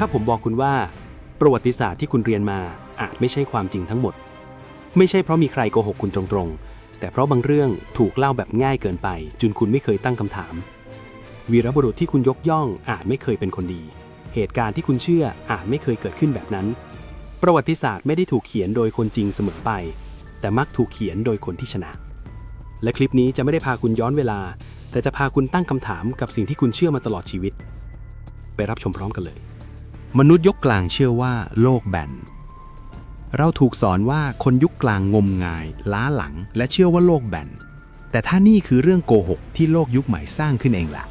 ถ้าผมบอกคุณว่า ประวัติศาสตร์ที่คุณเรียนมาอาจไม่ใช่ความจริงทั้งหมด ไม่ใช่เพราะมีใครโกหกคุณตรงๆ แต่เพราะบางเรื่องถูกเล่าแบบง่ายเกินไป จนคุณไม่เคยตั้งคำถาม วีรบุรุษที่คุณยกย่องอาจไม่เคยเป็นคนดี เหตุการณ์ที่คุณเชื่ออาจไม่เคยเกิดขึ้นแบบนั้น ประวัติศาสตร์ไม่ได้ถูกเขียนโดยคนจริงเสมอไป แต่มักถูกเขียนโดยคนที่ชนะ และคลิปนี้จะไม่ได้พาคุณย้อนเวลา แต่จะพาคุณตั้งคำถามกับสิ่งที่คุณเชื่อมาตลอดชีวิต ไปรับชมพร้อมกันเลย มนุษย์ยกกลางเชื่อว่าโลกแบน เราถูกสอนว่าคนยุคกลางงมงาย ล้าหลัง และเชื่อว่าโลกแบน แต่ถ้านี่คือเรื่องโกหกที่โลกยุคใหม่สร้างขึ้นเองล่ะ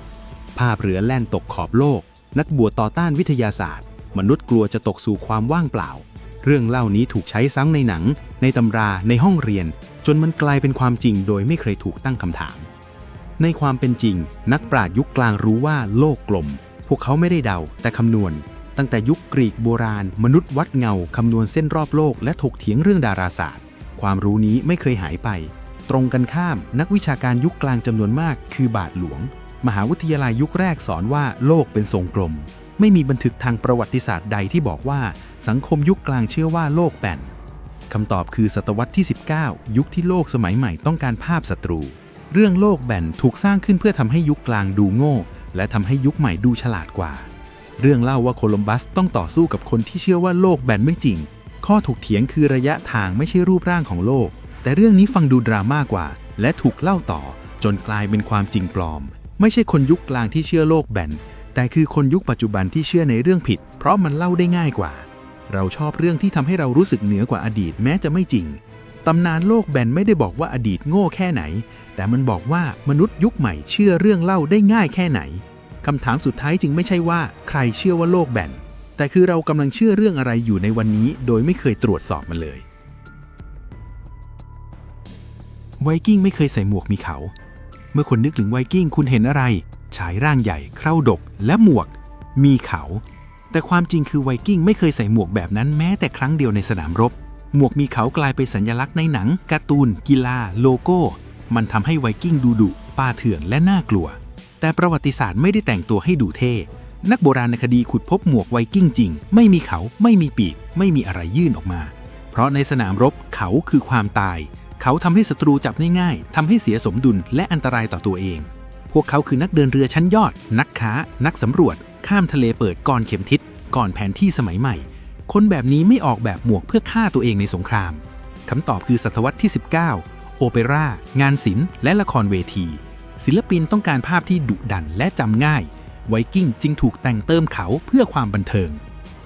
ภาพเรือแล่นตกขอบโลก นักบวชต่อต้านวิทยาศาสตร์ มนุษย์กลัวจะตกสู่ความว่างเปล่า เรื่องเล่านี้ถูกใช้ซ้ำในหนัง ในตำราในห้องเรียน จนมันกลายเป็นความจริงโดยไม่เคยถูกตั้งคำถาม ในความเป็นจริง นักปราชญ์ยุคกลางรู้ว่าโลกกลม พวกเขาไม่ได้เดาแต่คำนวณ ตั้งแต่ยุคกรีกโบราณ มนุษย์วัดเงาคำนวณเส้นรอบโลกและถกเถียงเรื่องดาราศาสตร์ ความรู้นี้ไม่เคยหายไป ตรงกันข้าม นักวิชาการยุคกลางจำนวนมาก คือบาทหลวง มหาวิทยาลัยยุคแรกสอนว่าโลกเป็นทรงกลม ไม่มีบันทึกทางประวัติศาสตร์ใดที่บอกว่า สังคมยุคกลางเชื่อว่าโลกแบนคำตอบคือศตวรรษที่ 19 ยุคที่โลกสมัยใหม่ต้องการภาพศัตรู เรื่องโลกแบนถูกสร้างขึ้นเพื่อทำให้ยุคกลางดูโง่ และทำให้ยุคใหม่ดูฉลาดกว่า เรื่องเล่าว่าโคลัมบัสต้องต่อสู้กับคนที่เชื่อว่าโลกแบนไม่จริง ข้อถกเถียงคือระยะทางไม่ใช่รูปร่างของโลก แต่เรื่องนี้ฟังดูดราม่ากว่า และถูกเล่าต่อ จนกลายเป็นความจริงปลอม ไม่ใช่คนยุคกลางที่เชื่อโลกแบน แต่คือคนยุคปัจจุบันที่เชื่อในเรื่องผิด เพราะมันเล่าได้ง่ายกว่า เราชอบเรื่องที่ทำให้เรารู้สึกเหนือกว่าอดีตแม้จะไม่จริงตำนานโลกแบนไม่ได้บอกว่าอดีตโง่แค่ไหน แต่มันบอกว่ามนุษย์ยุคใหม่เชื่อเรื่องเล่าได้ง่ายแค่ไหน คำถามสุดท้ายจึงไม่ใช่ว่าใครเชื่อว่าโลกแบน แต่คือเรากำลังเชื่อเรื่องอะไรอยู่ในวันนี้โดยไม่เคยตรวจสอบมันเลย ไวกิ้งไม่เคยใส่หมวกมีเขา เมื่อคนนึกถึงไวกิ้งคุณเห็นอะไรชายร่างใหญ่ เคราดก และหมวก มีเขา แต่ความจริงคือไวกิ้งไม่เคยใส่หมวกแบบนั้นแม้แต่ครั้งเดียวในสนามรบ หมวกมีเขากลายเป็นสัญลักษณ์ในหนัง การ์ตูน กีฬา โลโก้ มันทำให้ไวกิ้งดูดุป่าเถื่อนและน่ากลัว แต่ประวัติศาสตร์ไม่ได้แต่งตัวให้ดูเท่ นักโบราณคดีขุดพบหมวกไวกิ้งจริง ไม่มีเขา ไม่มีปีก ไม่มีอะไรยื่นออกมา เพราะในสนามรบเขาคือความตาย เขาทำให้ศัตรูจับได้ง่ายทำให้เสียสมดุลและอันตรายต่อตัวเอง พวกเขาคือนักเดินเรือชั้นยอด นักค้า นักสำรวจ ข้ามทะเลเปิดก่อนเข็มทิศ ก่อนแผนที่สมัยใหม่ คนแบบนี้ไม่ออกแบบหมวกเพื่อฆ่าตัวเองในสงครามคำตอบคือศตวรรษที่ 19 โอเปร่างานศิลป์และละครเวที ศิลปินต้องการภาพที่ดุดันและจำง่าย ไวกิ้งจึงถูกแต่งเติมเขาเพื่อความบันเทิง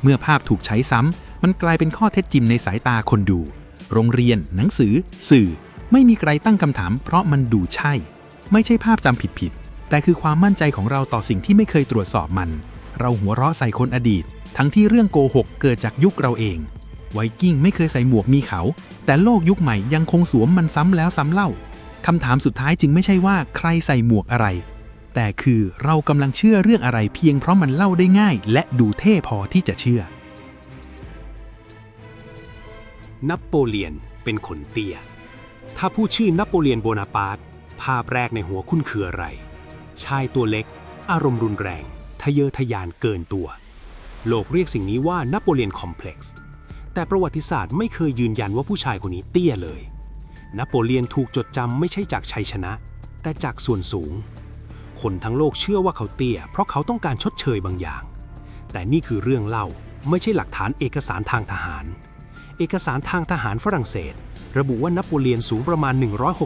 เมื่อภาพถูกใช้ซ้ำ มันกลายเป็นข้อเท็จจริงในสายตาคนดู โรงเรียน หนังสือ สื่อ ไม่มีใครตั้งคำถาม เพราะมันดูใช่ ไม่ใช่ภาพจำผิดๆ แต่คือความมั่นใจของเราต่อสิ่งที่ไม่เคยตรวจสอบมัน เราหัวเราะใส่คนอดีต ทั้งที่เรื่องโกหกเกิดจากยุคเราเอง ไวกิ้งไม่เคยใส่หมวกมีเขา แต่โลกยุคใหม่ยังคงสวมมันซ้ำแล้วซ้ำเล่า คำถามสุดท้ายจึงไม่ใช่ว่าใครใส่หมวกอะไร แต่คือเรากำลังเชื่อเรื่องอะไรเพียงเพราะมันเล่าได้ง่าย และดูเท่พอที่จะเชื่อนโปเลียนเป็นคนเตี้ย ถ้าพูดชื่อนโปเลียนโบนาปาร์ตภาพแรกในหัวคุณคืออะไร ชายตัวเล็ก อารมณ์รุนแรง ทะเยอทะยานเกินตัว โลกเรียกสิ่งนี้ว่านโปเลียนคอมเพล็กซ์ แต่ประวัติศาสตร์ไม่เคยยืนยันว่าผู้ชายคนนี้เตี้ยเลย นโปเลียนถูกจดจำไม่ใช่จากชัยชนะ แต่จากส่วนสูง คนทั้งโลกเชื่อว่าเขาเตี้ย เพราะเขาต้องการชดเชยบางอย่าง แต่นี่คือเรื่องเล่าไม่ใช่หลักฐานเอกสารทางทหาร เอกสารทางทหารฝรั่งเศส ระบุว่านโปเลียนสูงประมาณ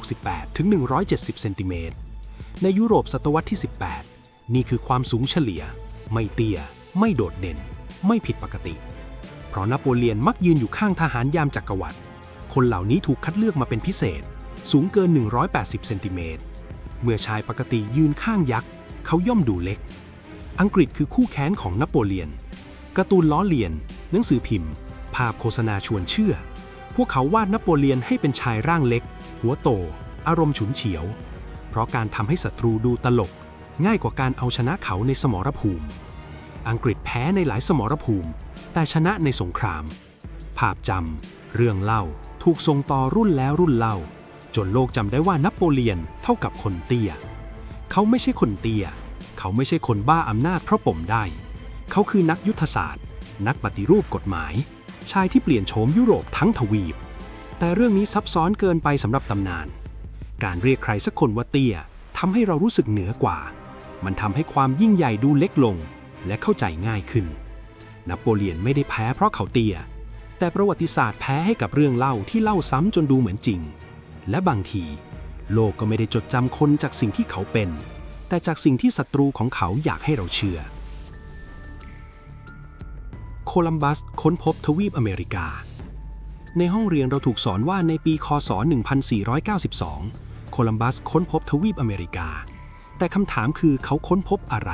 168ถึง170 เซนติเมตร ในยุโรปศตวรรษที่ 18 นี่คือความสูงเฉลี่ย ไม่เตี้ย ไม่โดดเด่น ไม่ผิดปกติ เพราะนโปเลียนมักยืนอยู่ข้างทหารยามจักรวรรดิ คนเหล่านี้ถูกคัดเลือกมาเป็นพิเศษ สูงเกิน 180 เซนติเมตร เมื่อชายปกติยืนข้างยักษ์ เขาย่อมดูเล็ก อังกฤษคือคู่แค้นของนโปเลียน การ์ตูนล้อเลียน หนังสือพิมพ์ ภาพโฆษณาชวนเชื่อ พวกเขาวาดนโปเลียนให้เป็นชายร่างเล็ก หัวโต อารมณ์ฉุนเฉียว เพราะการทำให้ศัตรูดูตลก ง่ายกว่าการเอาชนะเขาในสมรภูมิ อังกฤษแพ้ในหลายสมรภูมิ แต่ชนะในสงคราม ภาพจำเรื่องเล่า ถูกส่งต่อรุ่นแล้วรุ่นเล่า จนโลกจำได้ว่านโปเลียนเท่ากับคนเตี้ย เขาไม่ใช่คนเตี้ย เขาไม่ใช่คนบ้าอำนาจเพราะปมได้ เขาคือนักยุทธศาสตร์ นักปฏิรูปกฎหมาย ชายที่เปลี่ยนโฉมยุโรปทั้งทวีป แต่เรื่องนี้ซับซ้อนเกินไปสำหรับตำนาน การเรียกใครสักคนว่าเตี้ยทำให้เรารู้สึกเหนือกว่า มันทำให้ความยิ่งใหญ่ดูเล็กลง และเข้าใจง่ายขึ้นนโปเลียนไม่ได้แพ้เพราะเขาเตี้ย แต่ประวัติศาสตร์แพ้ให้กับเรื่องเล่าที่เล่าซ้ำจนดูเหมือนจริง และบางที โลกก็ไม่ได้จดจำคนจากสิ่งที่เขาเป็น แต่จากสิ่งที่ศัตรูของเขาอยากให้เราเชื่อ โคลัมบัสค้นพบทวีปอเมริกา ในห้องเรียนเราถูกสอนว่าในปีคศ 1492 โคลัมบัสค้นพบทวีปอเมริกา แต่คำถามคือเขาค้นพบอะไร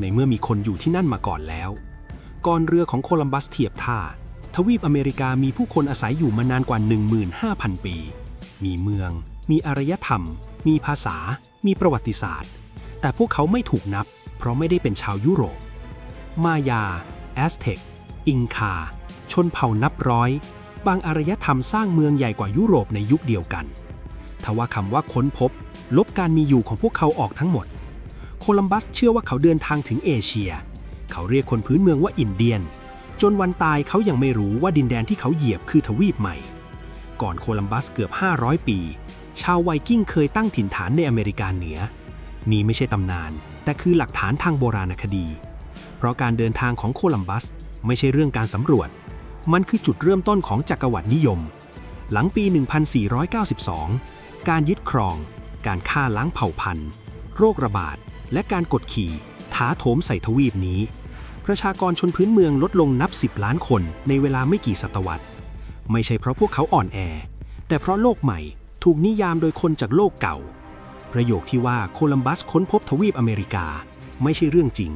ในเมื่อมีคนอยู่ที่นั่นมาก่อนแล้ว ก่อนเรือของโคลัมบัสเทียบท่า ทวีปอเมริกามีผู้คนอาศัยอยู่มานานกว่า 15,000 ปี มีเมือง มีอารยธรรม มีภาษา มีประวัติศาสตร์ แต่พวกเขาไม่ถูกนับ เพราะไม่ได้เป็นชาวยุโรป มายา แอสเท็ก อิงคา ชนเผ่านับร้อย บางอารยธรรมสร้างเมืองใหญ่กว่ายุโรปในยุคเดียวกัน ทว่าคำว่าค้นพบ ลบการมีอยู่ของพวกเขาออกทั้งหมด โคลัมบัสเชื่อว่าเขาเดินทางถึงเอเชีย เขาเรียกคนพื้นเมืองว่าอินเดียน จนวันตายเขายังไม่รู้ว่าดินแดนที่เขาเหยียบคือทวีปใหม่ ก่อนโคลัมบัสเกือบ 500 ปี ชาวไวกิ้งเคยตั้งถิ่นฐานในอเมริกาเหนือ นี่ไม่ใช่ตำนาน แต่คือหลักฐานทางโบราณคดี เพราะการเดินทางของโคลัมบัสไม่ใช่เรื่องการสำรวจ มันคือจุดเริ่มต้นของจักรวรรดินิยม หลังปี 1492 การยึดครอง การฆ่าล้างเผ่าพันธุ์ โรคระบาด และการกดขี่ ถาโถมใส่ทวีปนี้ ประชากรชนพื้นเมืองลดลงนับ 10 ล้านคนในเวลาไม่กี่ศตวรรษ ไม่ใช่เพราะพวกเขาอ่อนแอ แต่เพราะโลกใหม่ถูกนิยามโดยคนจากโลกเก่า ประโยคที่ว่าโคลัมบัสค้นพบทวีปอเมริกา ไม่ใช่เรื่องจริง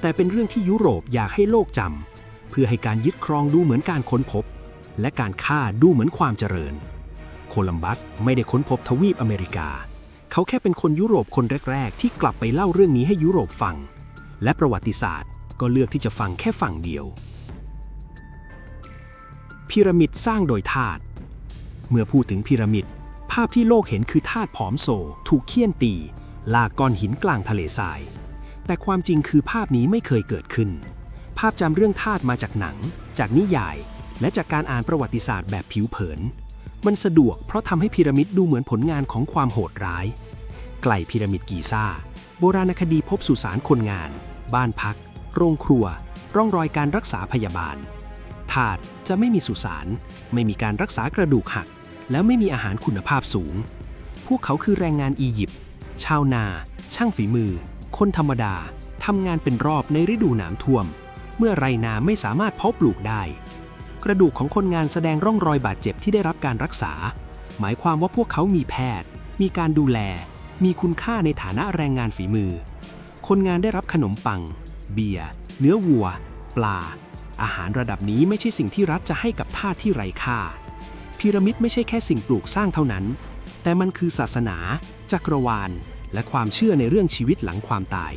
แต่เป็นเรื่องที่ยุโรปอยากให้โลกจำเพื่อให้การยึดครองดูเหมือนการค้นพบ และการฆ่าดูเหมือนความเจริญ โคลัมบัสไม่ได้ค้นพบทวีปอเมริกา เขาแค่เป็นคนยุโรปคนแรก ๆ ที่กลับไปเล่าเรื่องนี้ให้ยุโรปฟัง และประวัติศาสตร์ ก็เลือกที่จะฟังแค่ฝั่งเดียว พีระมิดสร้างโดยทาสเมื่อพูดถึงพีระมิด ภาพที่โลกเห็นคือทาสผอมโซ ถูกเคี่ยนตี ลากก้อนหินกลางทะเลทราย แต่ความจริงคือภาพนี้ไม่เคยเกิดขึ้น ภาพจำเรื่องทาสมาจากหนัง จากนิยาย และจากการอ่านประวัติศาสตร์แบบผิวเผิน มันสะดวกเพราะทำให้พีระมิดดูเหมือนผลงานของความโหดร้าย ไกลพีระมิดกีซ่าโบราณคดีพบสุสานคนงาน บ้านพัก โรงครัว ร่องรอยการรักษาพยาบาล ถาดจะไม่มีสุสาน ไม่มีการรักษากระดูกหัก แล้วไม่มีอาหารคุณภาพสูง พวกเขาคือแรงงานอียิปต์ ชาวนา ช่างฝีมือ คนธรรมดา ทำงานเป็นรอบในฤดูหน้ำท่วม เมื่อไรนาไม่สามารถเพาะปลูกได้ กระดูกของคนงานแสดงร่องรอยบาดเจ็บที่ได้รับการรักษา หมายความว่าพวกเขามีแพทย์ มีการดูแล มีคุณค่าในฐานะแรงงานฝีมือ คนงานได้รับขนมปัง เบียร์ เนื้อวัว ปลา อาหารระดับนี้ไม่ใช่สิ่งที่รัฐจะให้กับท่าที่ไร้ค่า พีระมิดไม่ใช่แค่สิ่งปลูกสร้างเท่านั้น แต่มันคือศาสนา จักรวาล และความเชื่อในเรื่องชีวิตหลังความตาย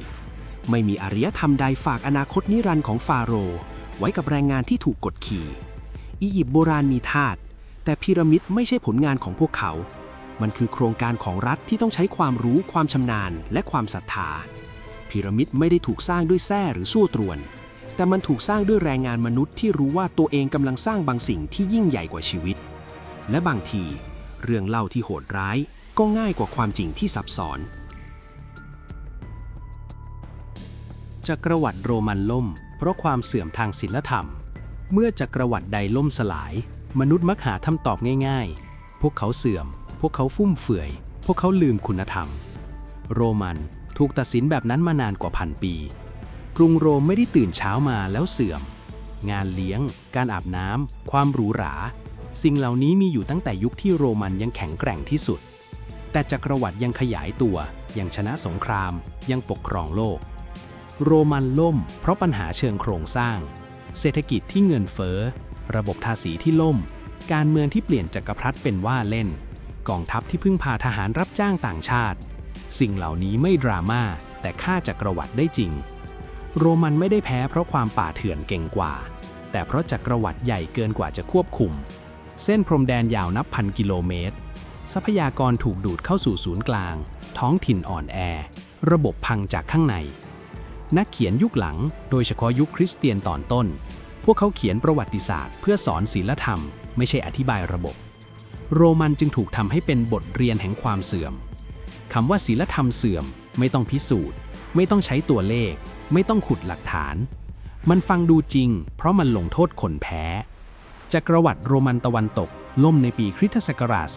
ไม่มีอารยธรรมใดฝากอนาคตนิรันดร์ของฟาโรห์ไว้กับแรงงานที่ถูกกดขี่ อียิปต์โบราณมีทาส แต่พีระมิดไม่ใช่ผลงานของพวกเขา มันคือโครงการของรัฐที่ต้องใช้ความรู้ ความชำนาญ และความศรัทธา พีระมิดไม่ได้ถูกสร้างด้วยแส้หรือสู้ตรวน แต่มันถูกสร้างด้วยแรงงานมนุษย์ที่รู้ว่าตัวเองกำลังสร้างบางสิ่งที่ยิ่งใหญ่กว่าชีวิต และบางที เรื่องเล่าที่โหดร้ายก็ง่ายกว่าความจริงที่ซับซ้อนจักรวรรดิโรมันล่ม เพราะความเสื่อมทางศีลธรรม เมื่อจักรวรรดิใดล่มสลาย มนุษย์มักหาคำตอบง่าย ๆ พวกเขาเสื่อม พวกเขาฟุ่มเฟือย พวกเขาลืมคุณธรรม โรมัน ถูกตัดสินแบบนั้นมานานกว่าพันปี กรุงโรมไม่ได้ตื่นเช้ามาแล้วเสื่อม งานเลี้ยง การอาบน้ำ ความหรูหรา สิ่งเหล่านี้มีอยู่ตั้งแต่ยุคที่โรมันยังแข็งแกร่งที่สุด แต่จักรวรรดิยังขยายตัว ยังชนะสงคราม ยังปกครองโลก โรมันล่ม เพราะปัญหาเชิงโครงสร้าง เศรษฐกิจที่เงินเฟ้อ ระบบภาษีที่ล่ม การเมืองที่เปลี่ยนจักรพรรดิเป็นว่าเล่น กองทัพที่พึ่งพาทหารรับจ้างต่างชาติ สิ่งเหล่านี้ไม่ดราม่าแต่ฆ่าจักรวรรดิได้จริง โรมันไม่ได้แพ้เพราะความป่าเถื่อนเก่งกว่า แต่เพราะจักรวรรดิใหญ่เกินกว่าจะควบคุม เส้นพรมแดนยาวนับพันกิโลเมตร ทรัพยากรถูกดูดเข้าสู่ศูนย์กลาง ท้องถิ่นอ่อนแอ ระบบพังจากข้างใน นักเขียนยุคหลัง โดยเฉพาะยุคคริสเตียนตอนต้น พวกเขาเขียนประวัติศาสตร์ เพื่อสอนศีลธรรม ไม่ใช่อธิบายระบบ โรมันจึงถูกทำให้เป็นบทเรียนแห่งความเสื่อม คำว่าศีลธรรมเสื่อม ไม่ต้องพิสูจน์ ไม่ต้องใช้ตัวเลข ไม่ต้องขุดหลักฐาน มันฟังดูจริง เพราะมันลงโทษคนแพ้จักรวรรดิโรมันตะวันตกล่มในปีคริสตศักราช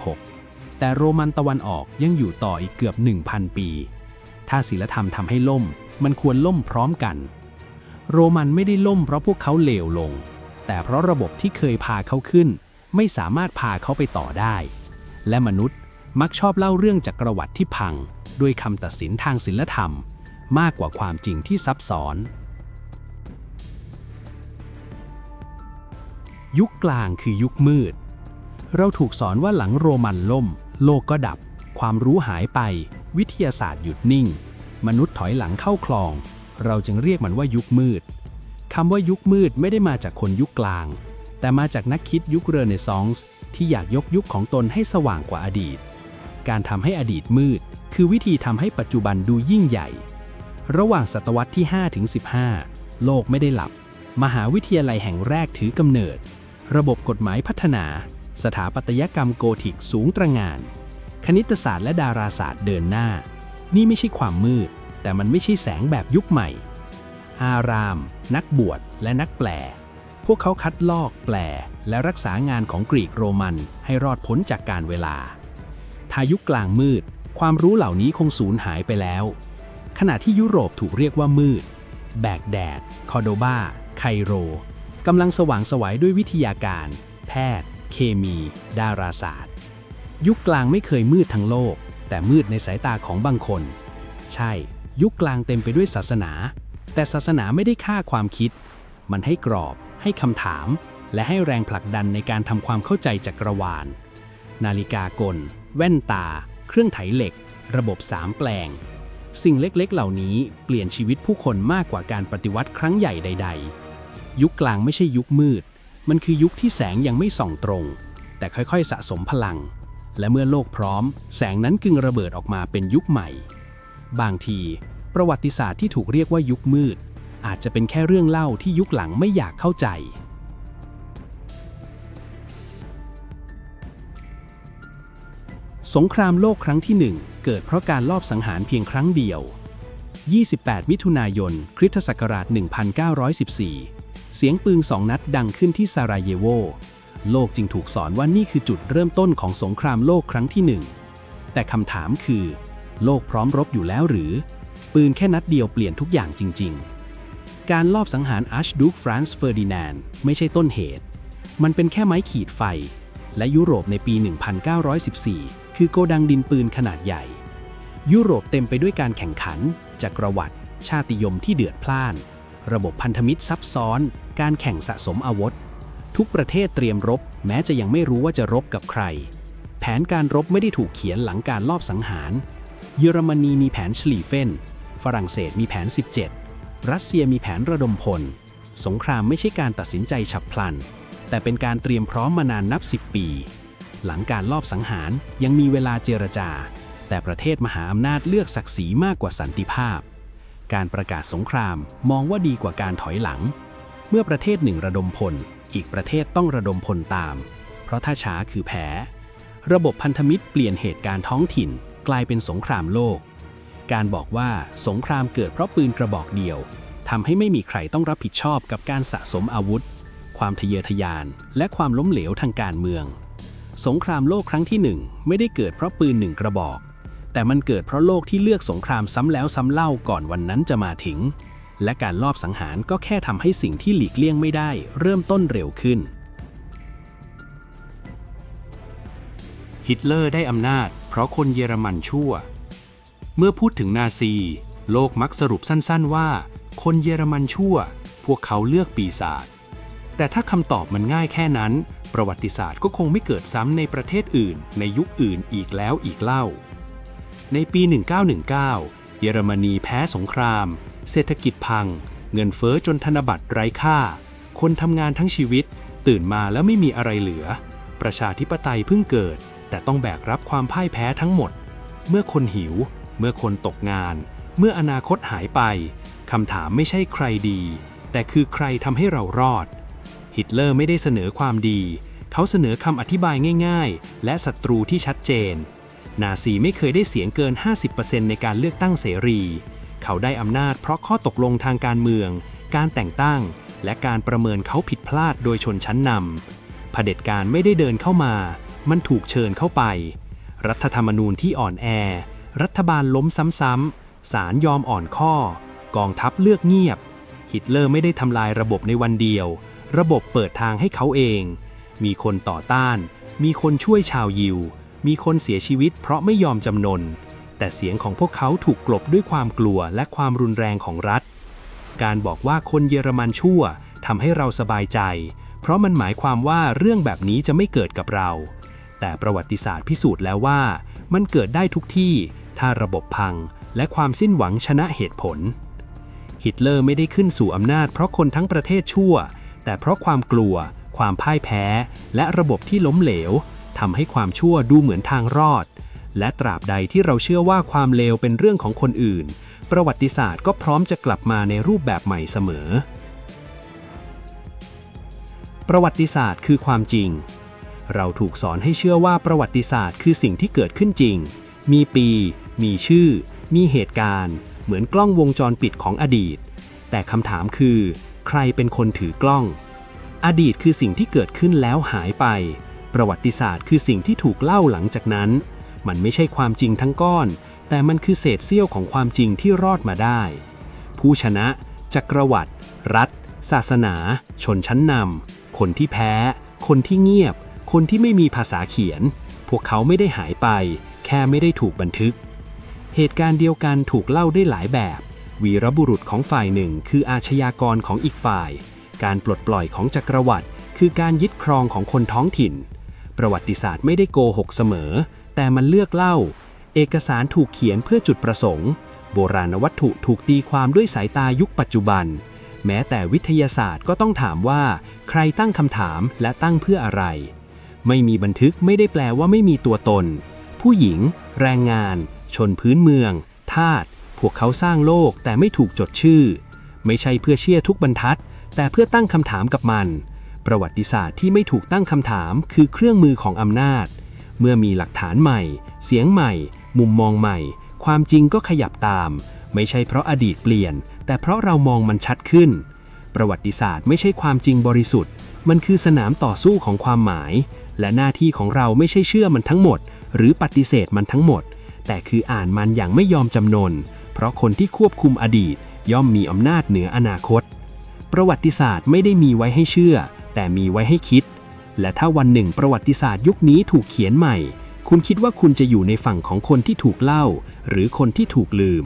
476 แต่โรมันตะวันออกยังอยู่ต่ออีกเกือบ 1,000 ปี ถ้าศีลธรรมทำให้ล่ม มันควรล่มพร้อมกัน โรมันไม่ได้ล่มเพราะพวกเขาเลวลง แต่เพราะระบบที่เคยพาเขาขึ้น ไม่สามารถพาเขาไปต่อได้ และมนุษย์ มักชอบเล่าเรื่องจักรวรรดิที่พัง ด้วยคำตัดสินทางศีลธรรม มากกว่าความจริงที่ซับซ้อน ยุคกลางคือยุคมืด เราถูกสอนว่าหลังโรมันล่ม โลกก็ดับ ความรู้หายไป วิทยาศาสตร์หยุดนิ่ง มนุษย์ถอยหลังเข้าคลอง เราจึงเรียกมันว่ายุคมืดคำว่ายุคมืดไม่ได้มาจากคนยุคกลาง แต่มาจากนักคิดยุคเรเนซองส์ที่อยากยกยุคของตนให้สว่างกว่าอดีต การทำให้อดีตมืด คือวิธีทำให้ปัจจุบันดูยิ่งใหญ่ ระหว่างศตวรรษที่ 5 ถึง 15 โลกไม่ได้หลับ มหาวิทยาลัยแห่งแรกถือกำเนิด ระบบกฎหมายพัฒนา สถาปัตยกรรมโกธิกสูงตระหงาน คณิตศาสตร์และดาราศาสตร์เดินหน้า นี่ไม่ใช่ความมืด แต่มันไม่ใช่แสงแบบยุคใหม่ อาราม นักบวช และนักแปล พวกเขาคัดลอกแปลและรักษางานของกรีกโรมันให้รอดพ้นจากการเวลา ทายุคกลางมืด ความรู้เหล่านี้คงสูญหายไปแล้ว ขณะที่ยุโรปถูกเรียกว่ามืด แบกแดด คอโดบา ไคโรกำลังสว่างสวัยด้วยวิทยาการ แพทย์ เคมี ดาราศาสตร์ ยุคกลางไม่เคยมืดทั้งโลก แต่มืดในสายตาของบางคน ใช่ ยุคกลางเต็มไปด้วยศาสนา แต่ศาสนาไม่ได้ฆ่าความคิด มันให้กรอบ ให้คำถาม และให้แรงผลักดันในการทำความเข้าใจจักรวาล นาฬิกากล แว่นตา เครื่องไถเหล็ก ระบบสามแปลง สิ่งเล็กๆ เหล่านี้เปลี่ยนชีวิตผู้คนมากกว่าการปฏิวัติครั้งใหญ่ใด ๆ ยุคกลางไม่ใช่ยุคมืด มันคือยุคที่แสงยังไม่ส่องตรง แต่ค่อยๆ สะสมพลัง และเมื่อโลกพร้อม แสงนั้นกึ่งระเบิดออกมาเป็นยุคใหม่ บางที ประวัติศาสตร์ที่ถูกเรียกว่ายุคมืด อาจจะเป็นแค่เรื่องเล่าที่ยุคหลังไม่อยากเข้าใจ สงครามโลกครั้งที่หนึ่งเกิดเพราะการลอบสังหารเพียงครั้งเดียว 28 มิถุนายน คริสตศักราช 1914 เสียงปืนสองนัดดังขึ้นที่ซาราเยโว โลกจึงถูกสอนว่านี่คือจุดเริ่มต้นของสงครามโลกครั้งที่หนึ่งแต่คำถามคือ โลกพร้อมรบอยู่แล้วหรือ ปืนแค่นัดเดียวเปลี่ยนทุกอย่างจริง ๆ การลอบสังหารอาร์ชดูคฟรานซ์เฟอร์ดินานด์ไม่ใช่ต้นเหตุ มันเป็นแค่ไม้ขีดไฟ และยุโรปในปี 1914 คือโกดังดินปืนขนาดใหญ่ ยุโรปเต็มไปด้วยการแข่งขัน จักรวรรดิชาติยมที่เดือดพล่าน ระบบพันธมิตรซับซ้อน การแข่งสะสมอาวุธ ทุกประเทศเตรียมรบ แม้จะยังไม่รู้ว่าจะรบกับใคร แผนการรบไม่ได้ถูกเขียนหลังการลอบสังหาร เยอรมนีมีแผนชลีเฟน ฝรั่งเศสมีแผน 17 รัสเซียมีแผนระดมพล สงครามไม่ใช่การตัดสินใจฉับพลัน แต่เป็นการเตรียมพร้อมมานานนับ 10 ปี หลังการลอบสังหารยังมีเวลาเจรจา แต่ประเทศมหาอำนาจเลือกศักดิ์ศรีมากกว่าสันติภาพ การประกาศสงครามมองว่าดีกว่าการถอยหลัง เมื่อประเทศหนึ่งระดมพล อีกประเทศต้องระดมพลตาม เพราะถ้าช้าคือแพ้ระบบพันธมิตรเปลี่ยนเหตุการณ์ท้องถิ่น กลายเป็นสงครามโลก การบอกว่าสงครามเกิดเพราะปืนกระบอกเดียวทำให้ไม่มีใครต้องรับผิดชอบกับการสะสมอาวุธ ความทะเยอทะยาน และความล้มเหลวทางการเมือง สงครามโลกครั้งที่หนึ่งไม่ได้เกิดเพราะปืนหนึ่งกระบอก แต่มันเกิดเพราะโลกที่เลือกสงครามซ้ำแล้วซ้ำเล่าก่อนวันนั้นจะมาถึง และการลอบสังหารก็แค่ทำให้สิ่งที่หลีกเลี่ยงไม่ได้ เริ่มต้นเร็วขึ้น ฮิตเลอร์ได้อำนาจ เพราะคนเยอรมันชั่ว เมื่อพูดถึงนาซี โลกมักสรุปสั้นๆว่า คนเยอรมันชั่ว พวกเขาเลือกปีศาจแต่ถ้าคำตอบมันง่ายแค่นั้น ประวัติศาสตร์ก็คงไม่เกิดซ้ำในประเทศอื่น ในยุคอื่นอีกแล้วอีกเล่า ในปี 1919 เยอรมนีแพ้สงคราม เศรษฐกิจพัง เงินเฟ้อจนธนบัตรไร้ค่า คนทำงานทั้งชีวิต ตื่นมาแล้วไม่มีอะไรเหลือ ประชาธิปไตยเพิ่งเกิด แต่ต้องแบกรับความพ่ายแพ้ทั้งหมด เมื่อคนหิว เมื่อคนตกงาน เมื่ออนาคตหายไปคำถามไม่ใช่ใครดีแแต่คือใครทำให้เรารอด ฮิตเลอร์ไม่ได้เสนอความดี เขาเสนอคำอธิบายง่ายๆ และศัตรูที่ชัดเจน นาซีไม่เคยได้เสียงเกิน 50%ในการเลือกตั้งเสรี เขาได้อำนาจเพราะข้อตกลงทางการเมือง การแต่งตั้ง และการประเมินเขาผิดพลาดโดยชนชั้นนำเผด็จการไม่ได้เดินเข้ามา มันถูกเชิญเข้าไป รัฐธรรมนูญที่อ่อนแอ รัฐบาลล้มซ้ำๆศาลยอมอ่อนข้อ กองทัพเลือกเงียบ ฮิตเลอร์ไม่ได้ทำลายระบบในวันเดียว ระบบเปิดทางให้เขาเอง มีคนต่อต้าน มีคนช่วยชาวยิว มีคนเสียชีวิตเพราะไม่ยอมจำนน แต่เสียงของพวกเขาถูกกลบด้วยความกลัวและความรุนแรงของรัฐ การบอกว่าคนเยอรมันชั่วทำให้เราสบายใจ เพราะมันหมายความว่าเรื่องแบบนี้จะไม่เกิดกับเรา แต่ประวัติศาสตร์พิสูจน์แล้วว่า มันเกิดได้ทุกที่ ถ้าระบบพัง และความสิ้นหวังชนะเหตุผลฮิตเลอร์ไม่ได้ขึ้นสู่อำนาจเพราะคนทั้งประเทศชั่ว แต่เพราะความกลัว ความพ่ายแพ้ และระบบที่ล้มเหลวทำให้ความชั่วดูเหมือนทางรอด และตราบใดที่เราเชื่อว่าความเลวเป็นเรื่องของคนอื่น ประวัติศาสตร์ก็พร้อมจะกลับมาในรูปแบบใหม่เสมอ ประวัติศาสตร์คือความจริง เราถูกสอนให้เชื่อว่าประวัติศาสตร์คือสิ่งที่เกิดขึ้นจริง มีปี มีชื่อ มีเหตุการณ์ เหมือนกล้องวงจรปิดของอดีต แต่คำถามคือ ใครเป็นคนถือกล้อง อดีตคือสิ่งที่เกิดขึ้นแล้วหายไป ประวัติศาสตร์คือสิ่งที่ถูกเล่าหลังจากนั้น มันไม่ใช่ความจริงทั้งก้อน แต่มันคือเศษเสี้ยวของความจริงที่รอดมาได้ ผู้ชนะ จักรวรรดิรัฐ ศาสนา ชนชั้นนำคนที่แพ้ คนที่เงียบ คนที่ไม่มีภาษาเขียน พวกเขาไม่ได้หายไป แค่ไม่ได้ถูกบันทึก เหตุการณ์เดียวกันถูกเล่าได้หลายแบบ วีรบุรุษของฝ่ายหนึ่งคืออาชญากรของอีกฝ่าย การปลดปล่อยของจักรวรรดิคือการยึดครองของคนท้องถิ่น ประวัติศาสตร์ไม่ได้โกหกเสมอ แต่มันเลือกเล่า เอกสารถูกเขียนเพื่อจุดประสงค์ โบราณวัตถุถูกตีความด้วยสายตายุคปัจจุบัน แม้แต่วิทยาศาสตร์ก็ต้องถามว่า ใครตั้งคำถามและตั้งเพื่ออะไร ไม่มีบันทึกไม่ได้แปลว่าไม่มีตัวตน ผู้หญิง แรงงาน ชนพื้นเมือง ทาส วกเขาสร้างโลกแต่ไม่ถูกจดชื่อ ไม่ใช่เพื่อเชื่อทุกบรรทัด แต่เพื่อตั้งคำถามกับมัน ประวัติศาสตร์ที่ไม่ถูกตั้งคำถามคือเครื่องมือของอำนาจ เมื่อมีหลักฐานใหม่ เสียงใหม่ มุมมองใหม่ ความจริงก็ขยับตาม ไม่ใช่เพราะอดีตเปลี่ยน แต่เพราะเรามองมันชัดขึ้น ประวัติศาสตร์ไม่ใช่ความจริงบริสุทธิ์ มันคือสนามต่อสู้ของความหมาย และหน้าที่ของเราไม่ใช่เชื่อมันทั้งหมด หรือปฏิเสธมันทั้งหมดแต่คืออ่านมันอย่างไม่ยอมจำนน เพราะคนที่ควบคุมอดีตย่อมมีอำนาจเหนืออนาคต ประวัติศาสตร์ไม่ได้มีไว้ให้เชื่อ แต่มีไว้ให้คิด และถ้าวันหนึ่งประวัติศาสตร์ยุคนี้ถูกเขียนใหม่ คุณคิดว่าคุณจะอยู่ในฝั่งของคนที่ถูกเล่า หรือคนที่ถูกลืม